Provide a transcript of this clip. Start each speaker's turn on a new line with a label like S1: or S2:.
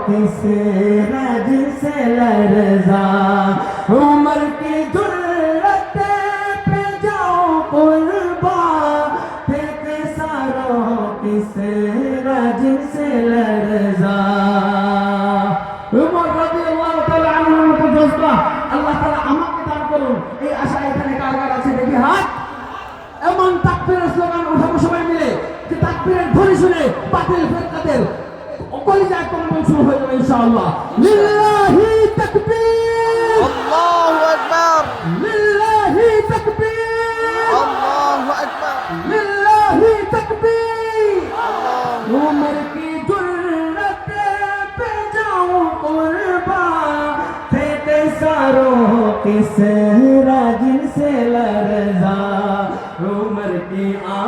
S1: किसे रज से लरजा उमर की जुल्लत पे जाओ कुर्बा फेंक सारो किसे रज से लरजा উমর রাদিয়াল্লাহু তাআলা আনহুর মতো জজবা আল্লাহ তাআলা আমাকে দান করুন এই আশা এখানে কার কার আছে দেখি হাত এমন তাকবীরের স্লোগান উঠাবো সবাই মিলে যে তাকবীরের ধ্বনি শুনে বাতিল ফেরকাদের কলিজা কম্বল শুরু হয়ে যাবে ইনশাআল্লাহ। লিল্লাহি তাকবীর!
S2: আল্লাহু আকবার।
S1: লিল্লাহি তাকবীর!
S2: আল্লাহু আকবার।
S1: লিল্লাহি তাকবীর!
S2: আল্লাহু
S1: উমর কি জুরতে পে যাও কুরবা ফেটে সারো কিস রাজিন से लरजा उमर की आ